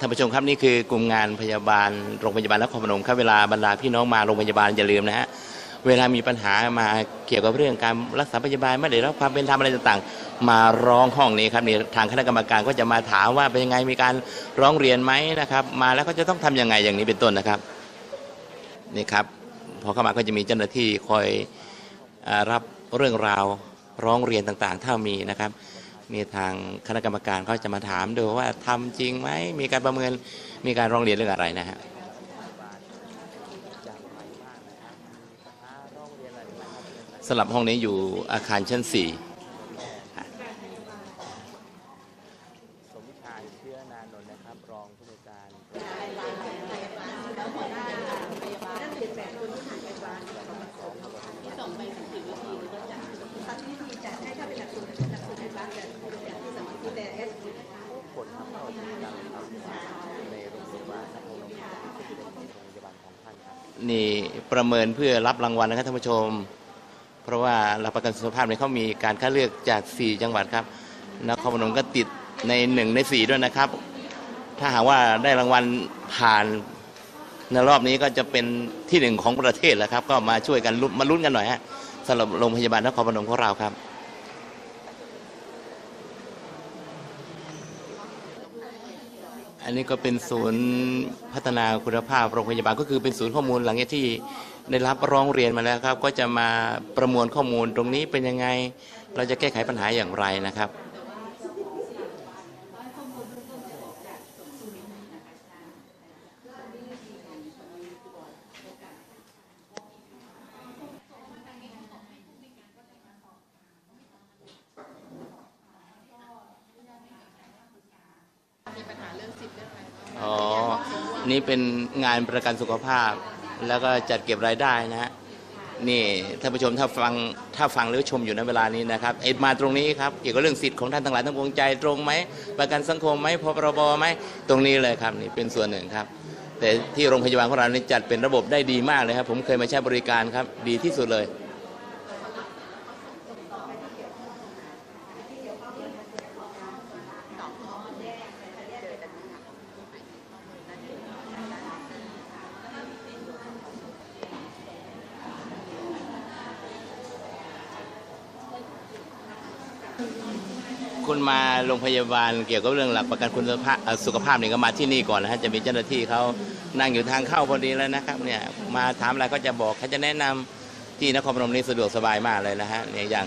ท่านผู้ชมครับนี่คือกลุ่มงานพยาบาลโรงพยาบาลนครพนมครับเวลาบรรดาพี่น้องมาโรงพยาบาลอย่าลืมนะฮะเวลามีปัญหามาเกี่ยวกับเรื่องการรักษาพยาบาลไม่ได้รับความเป็นธรรมอะไรต่างๆ มาร้องห้องนี้ครับนี่ทางคณะกรรมการก็จะมาถามว่าเป็นยังไงมีการร้องเรียนไหมนะครับ มาแล้วก็จะต้องทำยังไงอย่างนี้เป็นต้นนะครับนี่ครับพอเข้ามาก็จะมีเจ้าหน้าที่คอยอรับเรื่องราวร้องเรียนต่างๆ ถ้ามีนะครับ มีทางคณะกรรมการเขาจะมาถามดูว่าทำจริงไหมมีการประเมินมีการร้องเรียนเรื่องอะไรนะฮะสลับห้องนี้อยู่อาคารชั้น4 คนทำเข้าถึงการทำในโรงพยาบาลนะครับโรงพยาบาลของท่านครับนี่ประเมินเพื่อรับรางวัลนะครับท่านผู้ชม เพราะว่าหลักประกันสุขภาพเนี่ยเขามีการคัดเลือกจาก 4 จังหวัดครับนครพนมก็ติดในหนึ่งในสี่ด้วยนะครับ ถ้าหากว่าได้รางวัลผ่านในรอบนี้ก็จะเป็นที่หนึ่งของประเทศแล้วครับ ก็มาช่วยกันลุ้นมาลุ้นกันหน่อยฮะสำหรับโรงพยาบาลนครพนมของเราครับ อันนี้ก็เป็นศูนย์พัฒนาคุณภาพโรงพยาบาลก็คือเป็นศูนย์ข้อมูลหลังจากที่ได้รับร้องเรียนมาแล้วครับ ก็จะมาประมวลข้อมูลตรงนี้เป็นยังไง เราจะแก้ไขปัญหาอย่างไรนะครับ อ๋อ นี่เป็นงานประกันสุขภาพ แล้วก็จัดเก็บรายได้นะฮะ นี่ท่านผู้ชมถ้าฟังถ้าฟังหรือชมอยู่ในเวลานี้นะครับเอ็ดมาตรงนี้ครับเกี่ยวกับเรื่องสิทธิ์ของท่านทั้งหลายทั้งปวงใจตรงไหมประกันสังคมไหมพปรบไหมตรงนี้เลยครับนี่เป็นส่วนหนึ่งครับ แต่ที่โรงพยาบาลของเรานี่จัดเป็นระบบได้ดีมากเลยครับ ผมเคยมาใช้บริการครับดีที่สุดเลย คุณมาโรงพยาบาลเกี่ยวกับเรื่องหลักประกันคุณภาพสุขภาพเนี่ยก็มาที่นี่ก่อนนะฮะจะมีเจ้าหน้าที่เขานั่งอยู่ทางเข้าพอดีแล้วนะครับเนี่ยมาถามอะไรก็จะบอกเขาจะแนะนำที่นครพนมนี่สะดวกสบายมากเลยนะฮะเนี่ยอย่าง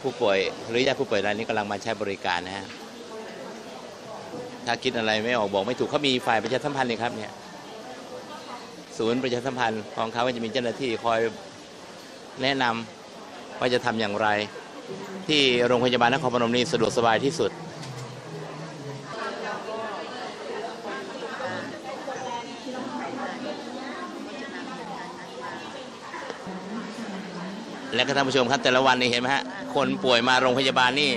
ผู้ป่วยหรือญาติผู้ป่วยรายนี้กำลังมาใช้บริการนะฮะถ้าคิดอะไรไม่ออกบอกไม่ถูกเขามีฝ่ายประชาสัมพันธ์เลยครับเนี่ยศูนย์ประชาสัมพันธ์ของเขาจะมีเจ้าหน้าที่คอยแนะนำว่าจะทำอย่างไร ที่โรงพยาบาลนครพนมนี่สะดวกสบายที่สุด และก็ท่านผู้ชมครับแต่ละวันนี่เห็นไหมฮะ คนป่วยมาโรงพยาบาลนี่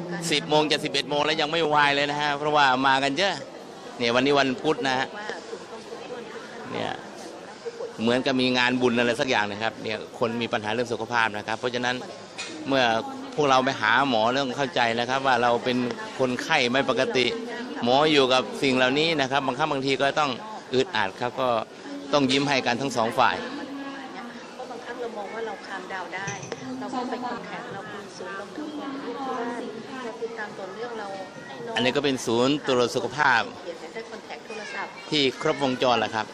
10โมงจะ11โมงแล้วยังไม่วายเลยนะฮะ เพราะว่ามากันเยอะเนี่ยวันนี้วันพุธนะฮะเนี่ยเหมือนกับมีงานบุญอะไรสักอย่างนะครับเนี่ยคนมีปัญหาเรื่องสุขภาพนะครับ เพราะฉะนั้น เมื่อพวกเราไปหาหมอเรื่องเข้าใจนะครับ ว่าเราเป็นคนไข้ไม่ปกติ หมออยู่กับสิ่งเหล่านี้นะครับ บางครั้งบางทีก็ต้องอึดอัดครับก็ต้องยิ้มให้กันทั้งสองฝ่ายเพราะบางครั้งเรามองว่าเราคามดาวได้ เราก็ไปคอนแทคเรามีศูนย์ลงทุนของที่บ้านเราติดตามตัวเรื่องเราให้น้องอันนี้ก็เป็นศูนย์ตรวจสุขภาพเขียนได้คอนแทคโทรศัพท์ที่ครบวงจรแหละครับ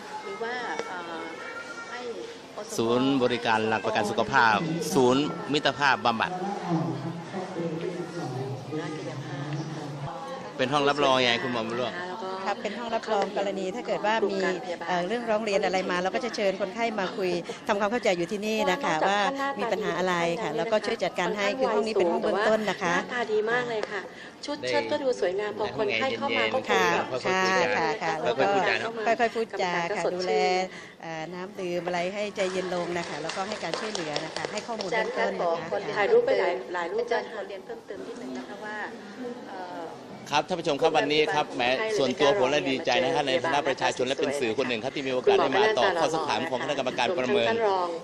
ศูนย์บริการหลักประกันสุขภาพ ศูนย์มิตรภาพบำบัด เป็นห้องรับรองไงคุณหมอบุญร่วก็ ครับเป็นห้องรับรองกรณีถ้าเกิดว่ามีเอ่อเรื่องร้องเรียนอะไรมาเราก็จะเชิญคนไข้มาคุยทำความเข้าใจอยู่ที่นี่นะคะว่ามีปัญหาอะไรค่ะ แล้วก็ช่วยจัดการให้คือห้องนี้เป็นห้องเบื้องต้นนะคะหน้าตาดีมากเลยค่ะ ชุดได้เชิดก็ดูสวยงามพอคนไข้เข้ามาก็ค่ะแบบค่ะค่ะค่ะแล้วก็ค่อยๆพูดจาเนอะค่อยๆพูดจาก็ค่ะสดดูชื่นแลเอ่อน้ำดื่มอะไรให้ใจเย็นลงนะคะ แล้วก็ให้การช่วยเหลือนะคะ ให้ข้อมูลอาจารเบื้อย์งคะต้นขอนะคะถ่ายรูปไปหลายหลายรูปอาจารย์ขอเรียนเพิ่มเติมนิดนึงนะ คะว่าเอ่อครับท่านผู้ชมครับวันนี้ครับแหมส่วนตัวผมและดีใจนะฮะในฐานะประชาชนและเป็นสื่อคนหนึ่งครับที่มีโอกาสได้มาตอบข้อสักถามของคณะกรรมการประเมิน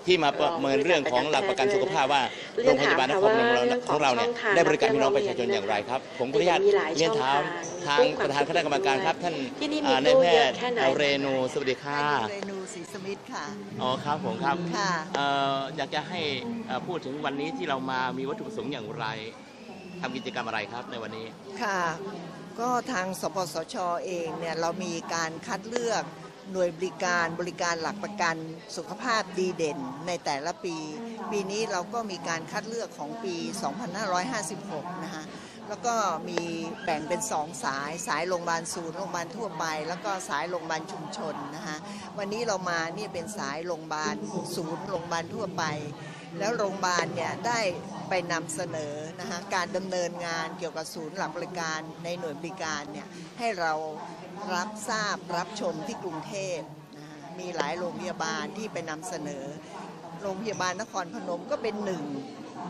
ที่มาประเมินเรื่องของหลักประกันสุขภาพว่าโรงพยาบาลนครพนมเราของเราเนี่ยได้บริการพี่น้องประชาชนอย่างไรครับ ผมขออนุญาตเรียนถามทางประธานคณะกรรมการครับ ท่านที่นี่มีอ่านายแพทย์ตู้เยอะแค่ไหนเรนูสวัสดีค่ะเรนูศรีสมิทธ์ค่ะอ๋อครับผมครับค่ะเอ่ออยากจะให้เอ่อพูดถึงวันนี้ที่เรามามีวัตถุประสงค์อย่างไร ทำกิจกรรมอะไรครับในวันนี้ ค่ะ ก็ทางสปสชเองเนี่ยเรามีการคัดเลือกหน่วยบริการบริการหลักประกันสุขภาพดีเด่นในแต่ละปี ปีนี้เราก็มีการคัดเลือกของปี 2556 นะคะแล้วก็มีแบ่งเป็นสองสายสายโรงพยาบาลศูนย์โรงพยาบาลทั่วไป แล้วก็สายโรงพยาบาลชุมชนนะคะวันนี้เรามาเนี่ยเป็นสายโรงพยาบาลศูนย์โรงพยาบาลทั่วไป แล้วโรงพยาบาลเนี่ยได้ไปนำเสนอนะคะการดำเนินงานเกี่ยวกับศูนย์หลักบริการในหน่วยบริการเนี่ยให้เรารับทราบรับชมที่กรุงเทพนะคะมีหลายโรงพยาบาลที่ไปนำเสนอ โรงพยาบาลนครพนมก็เป็นหนึ่ง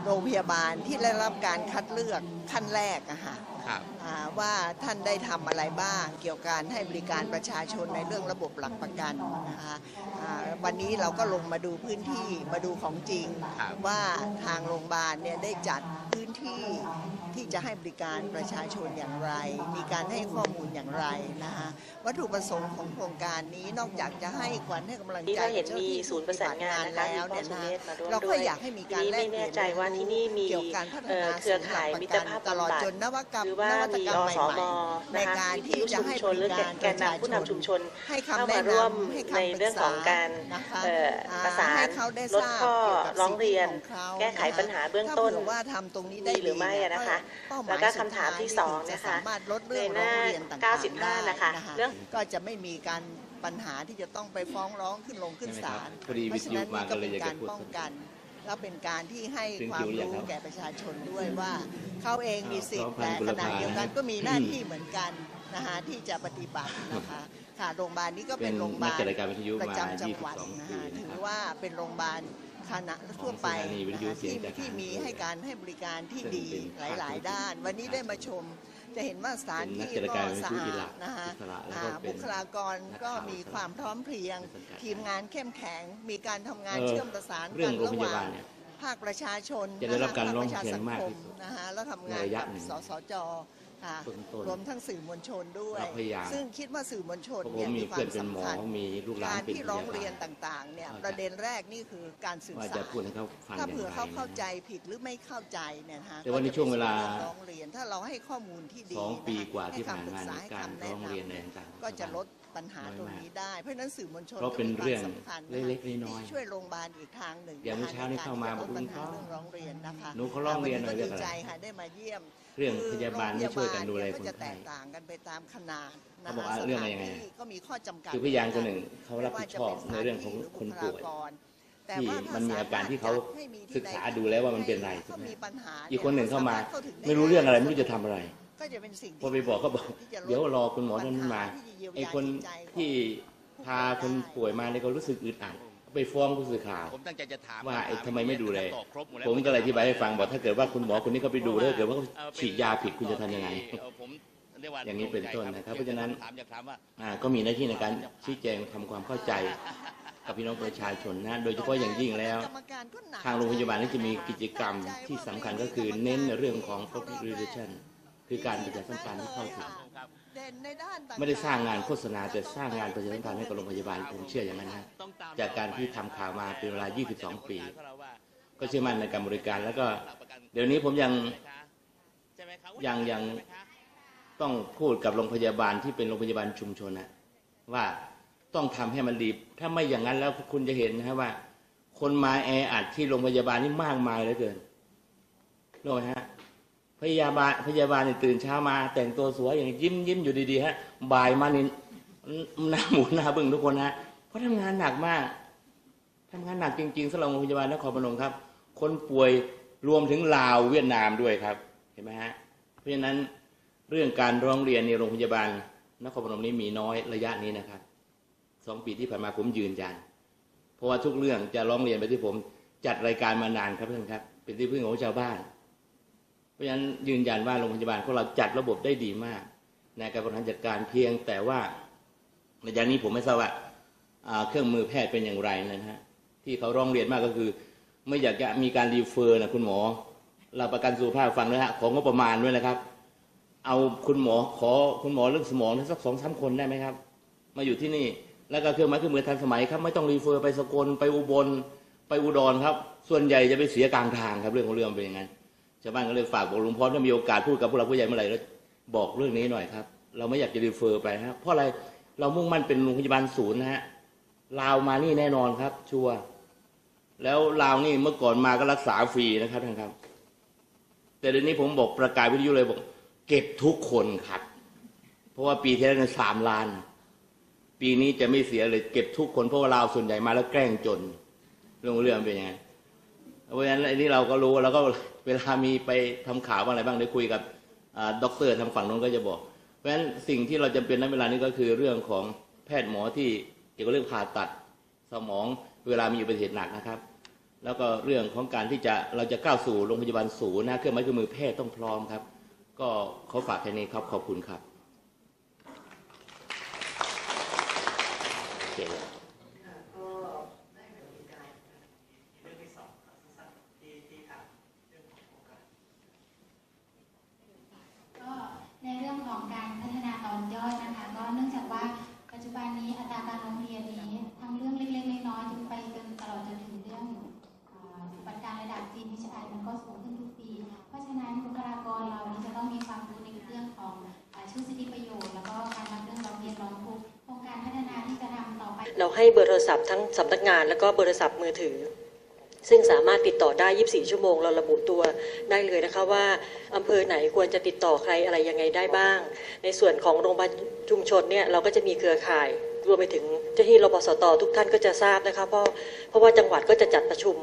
โรงพยาบาลที่ได้รับการคัดเลือกขั้นแรกอะค่ะครับอ่าว่าท่านได้ทำอะไรบ้าง เกี่ยวกับการให้บริการประชาชนในเรื่องระบบหลักประกันนะคะอ่าวันนี้เราก็ลงมาดูพื้นที่มาดูของจริงครับว่าทางโรงพยาบาลเนี่ยได้จัดพื้นที่ ที่จะให้บริการประชาชนอย่างไร มีการให้ข้อมูลอย่างไรนะคะวัตถุประสงค์ของโครงการนี้นอกจากจะให้ขวัญให้กำลังนี่ใจเราเห็นจ้ามีที่ศูนย์ประสานงานนะคะแล้วมีเนี่ยพ่อสุนะเมธมาร่วมเราก็ด้วยอยากให้มีการทีนี้แลกไม่เปลี่แน่ยนใจว่าที่นี่มีเกี่ยวกับการพัฒเอ่นาอเครือข่ายมิตรภาพตลอดบำบัดจนนวัตกรรมหรือว่านวัตมีกรรมอใหสม่มๆในนะคะการวิทที่ยุจะชุมให้ชนหรือบริการแกนนำผู้นำชุมชนให้เข้าคำมาแนะร่วมนำให้ในคำปรึเรื่องกของษาการนะคะเอ่ออ่าประสานให้เขาได้ลทดราบข้อเกี่ยวกับร้องเรียนสิทธิของเขาแก้ไขปัญหาเบื้องถ้าต้นเผื่อว่าทำตรงนี้ได้ดีหรือไม่ดีอะนะคะเป้าหมายแล้วก็สุดคำถามที่ท้ยสองถึนะคะจสามารถลดเรื่องในหร้น้าองเรียนต่างๆ95ได้นะคะเรื่องก็จะไม่มีการปัญหาที่จะต้องไปฟ้องร้องขึ้นลงขึ้นศาลใช่ไหมครับพอดีเพราะฉะนั้นวิทยุมานี่ก็ก็เลเป็ยนอยากการจะพูดป้องกัน แล้วเป็นการที่ให้ถึงควาคิมวหรือยังรู้ครับแก่ประชาชนด้วยว่าเขาเองมีสิทธิ์อ่าแต่พร้อมพันธุ์ขณะเดียวกันกุลภาก็มีหน้าที่เหมือนกันนะคะที่จะปฏิบัตินะคะค่ะโรงพยาบาลนี้ก็เป็นโรงพยาบานัลกจัดรายการวิทยุประมาจำจังหวัด22นะปีคะนะถืครัอบว่าเป็นโรงพยาบาล คณะทั่วไปของสถานีวิทนะยุคะเสียงที่จากที่มีทหารให้การให้บริการที่ซึ่งดีเป็นหลาย ๆ ด้าน วันนี้ได้มาชมจะเห็นว่าสถานที่เป็นนักจัดก็รายการวิทสะยุอาอิสระดนะคะอิสระแล้วก็อ่าเป็นบุคลากรก็นักข่าวมีความพร้อมเพรียงในสังกัดทีมงานเข้มแข็ง มีการทำงานเอ่อเชื่อมประสานเรื่กัองนโรงระพหว่ายาบางลเนี่ยภาคประชาชนจะได้รับการภคร้องประชเรียนสังมากคที่สุดนะคะแล้วทำงานในระยะกับหนึ่งสสจ ค่ะต้นๆรวมทั้งสื่อมวลชนด้วย เราพยายาม ซึ่งคิดว่าสื่อมวลชนเพราะผเนี่มยมีมีคเพื่วาอนมเป็นหมอสำคัญมีลูกหลานการเป็นที่พร้องยาบาเรียนลต่างๆเนี่ยเข้าใจ ประเด็นแรกนี่คือการสื่อว่าสาจะรพูดให้เขาฟังอถ้าย่างเผื่อไรเขาเข้าใจนะผิดหรือไม่เข้าใจเนี่ยนะคะแต่ว่าในช่วงเวลา ก็จะเป็นสิ่งที่ร้องเรียนถ้าเราให้ข้อมูลที่ดีสองปีกว่าที่ให้ผ่านคำปรึมาษในให้การคำร้แนะองนำเรียนในต่างๆ ก็จะลดปัญหาตรงนี้ได้ เพราะฉะนั้นสื่อมวลชนเพราะเป็นเรื่องก็มีความสำคัญนะคะเล็กๆน้อยๆที่ช่วยโรงพยาบาลอีกทางหนึ่งอย่างเมื่อเช้านี้เข้ามาในกรที่จะลดปัญหาบอกเรื่องร้องเรียนนะคะ หนูเขาร้องเรียนหน่อยวัเรื่ก็องอะไรดีใจค่ะได้มาเยี่ยมเรื่องพยาบาลไม่ช่วยกันดูแลโรงพยาบาลเยก็จะคนไข้แตกต่างกันไปตามขนาดนะเขาบอกคะว่าสเรื่องถาอะไรนยังไง ที่ก็มีข้อจำกัดคือพยานคนหนึ่งเขารับผิดชอบในเรื่องของคนป่วยแต่ที่ว่าถ้ามันมีอาการที่เขาสมรถจัดให้มีที่ศึกษาดูแล้วว่ามันเป็นอะไรให้เขามีปัญหาอีกคนหนึ่งเข้ามาสรถถึด้ไม่รู้เรื่องอะไรไม่รู้จะทำอะไร ก็จะเป็นสิ่งที่ พอไปบอกเขาบอกที่จะลเดี๋ยวรอคุณหมอท่านมาปัญหที่จะเยียวยาไอ้คนจิตใจของที่พาคนป่วยมาเนี่ยเขารู้สึกอึดอัด ไปฟ้องผู้สื่อข่าวผมตั้งใจจะถามว่าไอ้ทำไมไม่ดูแลตอบครบหดแวผมก็เลยอธิบายให้ฟังบอกถ้าเกิดว่าคุณหมอคนนี้เขาไปดูแล้วถ้าเกิดว่าเขาเอ่อเป็นฉีดยาผิดคุณจะทำยังไงเอ่อผมเรียกว่าอย่างนี้เป็นต้นนะครับ เพราะฉะนั้นถามอยากถามว่าอ่าก็มีหน้าที่ในการชี้แจงทำความเข้าใจกับพี่น้องประชาชนนะโดยเฉพาะอย่างยิ่งแล้วกรรมการก็หนักทางโรงพยาบาลนี่จะมีกิจกรรมที่สำคัญก็คือเน้นในเรื่องของ public relation คือการประชาสัมพันธ์ให้เข้าถึง ด่นในด้านต่ๆไม่ได้สร้างงานโฆษณาแต่สร้างงานประชาสัมพันธ์ให้กับโรงพยาบาลผมเชื่ออย่างนั้นนะจากการที่ทำข่าวมาเป็นเวลา 22 ปี ก็เชื่อมั่นในการบริการแล้วก็ เดี๋ยวนี้ผมยังยังยังต้องพูดกับโรงพยาบาลที่เป็นโรงพยาบาลชุมชนนะว่าต้องทำให้มันดีถ้าไม่อย่างนั้นแล้วคุณจะเห็นนะครับว่า คนมาแออัดที่โรงพยาบาลนี่มากมายเหลือเกินรู้ไหมฮะ พยาบาลพยาบาลเนี่ยตื่นเช้ามา แต่งตัวสวยอย่างยิ้มยิ้มอยู่ดีๆฮะบ่ายมานี่หน้าหมูหน้าบึ้งทุกคนฮะเพราะทำงานหนักมากทำงานหนักจริงๆสำหรับโรงพยาบาลนครพนมครับ คนป่วยรวมถึงลาวเวียดนามด้วยครับ เห็นไหมฮะเพราะฉะนั้นเรื่องการร้องเรียนในโรงพยาบาลนครพนมนี้มีน้อยระยะนี้นะครับสองปีที่ผ่านมาผมยืนยัน เพราะว่าทุกเรื่องจะร้องเรียนไปที่ผมจัดรายการมานานครับท่านครับ เป็นที่พึ่งของชาวบ้าน ราะฉะนั้นยืนยันว่าโรงพยาบาลของเราจัดระบบได้ดีมากในการบริหารจัดการเพียงแต่ว่าในยานี้ผมไม่ทราบว่าเครื่องมือแพทย์เป็นอย่างไรนะฮะที่เขาร้องเรียนมากก็คือ ไม่อยากจะมีการรีเฟอร์นะคุณหมอ เราประกันสุขภาพฟังนะฮะของงบประมาณด้วยนะครับ เอาคุณหมอขอคุณหมอเรื่องสมองสักสองสามคนได้ไหมครับ มาอยู่ที่นี่แล้วก็เครื่องไม้เครื่องมือทันสมัยครับไม่ต้องรีเฟอร์ไปสกลไปอุบลไปอุดรครับ ส่วนใหญ่จะไปเสียกลางทางครับเรื่องของเรื่องเป็นอย่างนั้น ชาวบ้านก็เลยฝากบอกหลวงพ่อถ้ามีโอกาสพูดกับผู้หลักผู้ใหญ่เมื่อไหร่แล้วบอกเรื่องนี้หน่อยครับ เราไม่อยากจะรีเฟอร์ไปนะครับเพราะอะไรเรามุ่งมั่นเป็นโรงพยาบาลศูนย์นะฮะลาวมานี่แน่นอนครับ ชัวร์แล้วลาวนี่เมื่อก่อนมาก็รักษาฟรีนะครับท่านครับ แต่เดี๋ยวนี้ผมบอกประกาศวิทยุเลยบอก เก็บทุกคนครับเพราะว่าปีที่แล้วเนี่ยสามล้าน ปีนี้จะไม่เสียเลยเก็บทุกคนเพราะว่าลาวส่วนใหญ่มาแล้วแกล้งจนเรื่องของเรื่องเป็นยังไง เพราะฉะนั้นไอ้นี่เราก็รู้แล้วก็เวลามีไปทำข่าวอะไรบ้างได้คุยกับด็อกเตอร์ทางฝั่งนู้นก็จะบอก เพราะฉะนั้นสิ่งที่เราจำเป็นในเวลานี้ก็คือเรื่องของแพทย์หมอที่เกี่ยวกับเรื่องผ่าตัดสมองเวลามีอุบัติเหตุหนักนะครับ แล้วก็เรื่องของการที่จะเราจะก้าวสู่โรงพยาบาลศูนย์นะเครื่องไม้เครื่องมือแพทย์ต้องพร้อมครับ ก็ขอฝากแค่นี้ครับขอบคุณครับโอเค ก็ในเรื่องของการพัฒนาตอนย่อยนะคะ ก็เนื่องจากว่าปัจจุบันนี้อัตราการโรงเรียนนี้ทั้งเรื่องเล็กๆน้อยๆจนไปจนตลอดจนถึงเรื่องเอ่อปัจจัยระดับจีนวิชามันก็สูงขึ้นทุกปี เพราะฉะนั้นบุคลากรเรานี่จะต้องมีความรู้ในเรื่องของเอ่อชื่อสิทธิประโยชน์ แล้วก็การทำเรื่องร้องเรียนร้องทุกข์โครงการพัฒนาที่จะทำต่อไป เราให้เบอร์โทรศัพท์ทั้งสำนักงาน แล้วก็เบอร์โทรศัพท์มือถือ ซึ่งสามารถติดต่อได้ 24 ชั่วโมง เราระบุตัวได้เลยนะคะว่าอำเภอไหนควรจะติดต่อใครอะไรยังไงได้บ้าง ในส่วนของโรงพยาบาลชุมชนเนี่ยเราก็จะมีเครือข่ายรวมไปถึงเจ้าหน้าที่รปสตทุกท่านก็จะทราบนะคะเพราะเพราะว่าจังหวัดก็จะจัดประชุม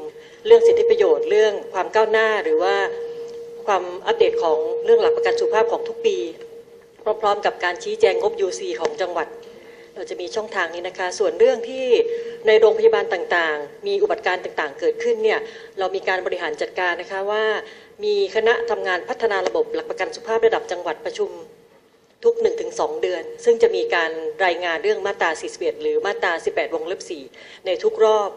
เรื่องสิทธิประโยชน์เรื่องความก้าวหน้าหรือว่าความอัปเดตของเรื่องหลักประกันสุขภาพของทุกปี พร้อมๆ กับการชี้แจงงบ UC ของจังหวัด เราจะมีช่องทางนี้นะคะ ส่วนเรื่องที่ในโรงพยาบาลต่างๆ มีอุบัติการ์ต่างๆ เกิดขึ้นเนี่ยเรามีการบริหารจัดการนะคะว่า มีคณะทำงานพัฒนาระบบหลักประกันสุขภาพระดับจังหวัดประชุมทุก 1-2 เดือน ซึ่งจะมีการรายงานเรื่องมาตรา 41 หรือมาตรา 18 วงเล็บ 4 ในทุกรอบ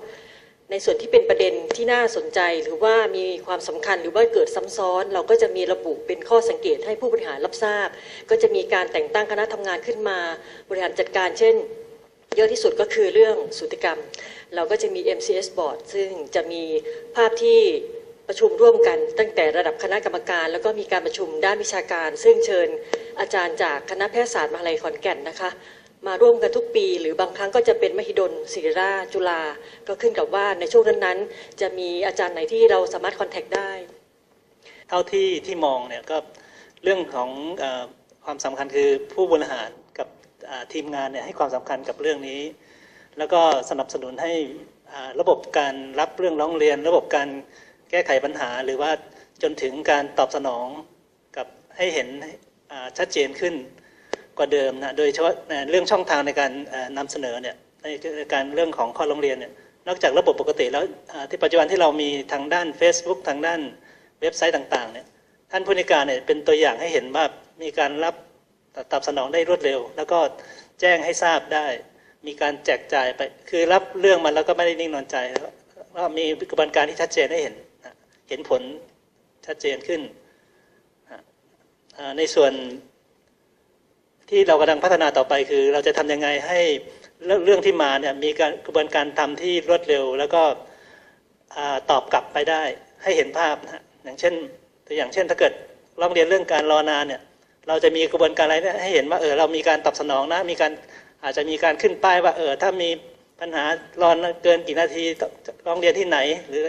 ในส่วนที่เป็นประเด็นที่น่าสนใจหรือว่ามีความสำคัญหรือว่าเกิดซ้ำซ้อน เราก็จะมีระบุเป็นข้อสังเกตให้ผู้บริหารรับทราบ ก็จะมีการแต่งตั้งคณะทำงานขึ้นมา บริหารจัดการเช่น เยอะที่สุดก็คือเรื่องสูติกรรม เราก็จะมี MCS Board ซึ่งจะมีภาพที่ประชุมร่วมกัน ตั้งแต่ระดับคณะกรรมการ แล้วก็มีการประชุมด้านวิชาการ ซึ่งเชิญอาจารย์จากคณะแพทยศาสตร์มหาลัยขอนแก่นนะคะ มาร่วมกันทุกปี หรือบางครั้งก็จะเป็นมหิดลศิริราชจุฬาก็ขึ้นกับว่าในช่วงนั้นๆ จะมีอาจารย์ไหนที่เราสามารถคอนแทคได้ เท่าที่ที่มองเนี่ยก็เรื่องของอความสำคัญคือผู้บริหารกับทีมงานเนี่ยให้ความสำคัญกับเรื่องนี้ แล้วก็สนับสนุนให้ระบบการรับเรื่องร้องเรียน ระบบการแก้ไขปัญหา หรือว่าจนถึงการตอบสนองกับให้เห็นชัดเจนขึ้น กว่าเดิมนะโดยเฉพาะเรื่องช่องทางในการเอ่อนำเสนอเนี่ยในการเรื่องของข้อร้องเรียนเนี่ยนอกจากระบบปกติแล้วที่ปัจจุบันที่เรามีทางด้าน Facebook ทางด้านเว็บไซต์ต่างๆเนี่ยท่านผู้ในวยการเนี่ยเป็นตัวอย่างให้เห็นว่ามีการรับตอบสนองได้รวดเร็ว แล้วก็แจ้งให้ทราบได้ มีการแจกจ่ายไปคือรับเรื่องมาแล้วก็ไม่ได้นิ่งนอนใจแล้วก็มีกระบวนการที่ชัดเจนให้เห็นเห็นผลชัดเจนขึ้น ในส่วน ที่เรากำลังพัฒนาต่อไปคือ เราจะทำยังไงให้เรื่องที่มาเนี่ยมีการกระบวนการทำที่รวดเร็ว แล้วก็ตอบกลับไปได้ให้เห็นภาพนะฮะอย่างเช่นตัวอย่างเช่น ถ้าเกิดร้องเรียนเรื่องการรอนานเนี่ยเราจะมีกระบวนการอะไรให้เห็นว่าเออเรามีการตอบสนองนะมีการอาจจะมีการขึ้นป้ายว่าเออถ้ามีปัญหารอนเกินกี่นาทีร้องเรียนที่ไหน หรือ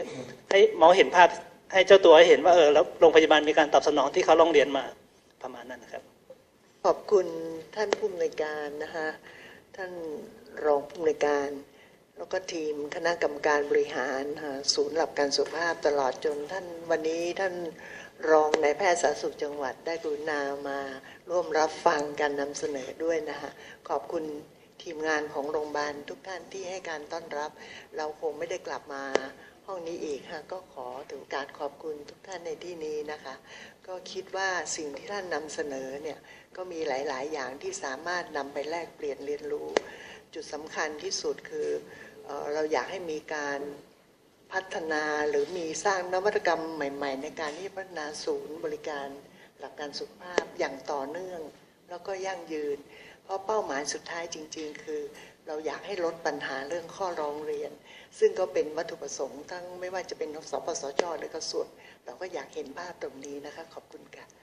ให้หมอเห็นภาพให้เจ้าตัวให้เห็นว่าเออแล้วโรงพยาบาลมีการตอบสนองที่เขาร้องเรียนมาประมาณนั้นนะครับ ขอบคุณท่านผู้อำนวยการนะคะท่านรองผู้อำนวยการ แล้วก็ทีมคณะกรรมการบริหารศูนย์หลับการสุขภาพตลอดจนท่านวันนี้ท่านรองนายแพทย์สาธารณสุขจังหวัดได้กรุณามาร่วมรับฟังการนำเสนอด้วยนะคะขอบคุณทีมงานของโรงพยาบาลทุกท่านที่ให้การต้อนรับ เราคงไม่ได้กลับมาห้องนี้อีกค่ะก็ขอถือกาสขอบคุณทุกท่านในที่นี้นะคะ ก็คิดว่าสิ่งที่ท่านนำเสนอเนี่ย ก็มีหลาย ๆ อย่างที่สามารถนำไปแลกเปลี่ยนเรียนรู้ จุดสำคัญที่สุดคือเออเราอยากให้มีการพัฒนาหรือมีสร้างนวัตกรรมใหม่ ๆ ในการที่พัฒนาศูนย์บริการหลักการสุขภาพอย่างต่อเนื่อง แล้วก็ยั่งยืน เพราะเป้าหมายสุดท้ายจริง ๆ คือ เราอยากให้ลดปัญหาเรื่องข้อร้องเรียน ซึ่งก็เป็นวัตถุประสงค์ทั้งไม่ว่าจะเป็นสปสชหรือกระทรวงเราก็อยากเห็นภาพตรงนี้นะคะขอบคุณค่ะ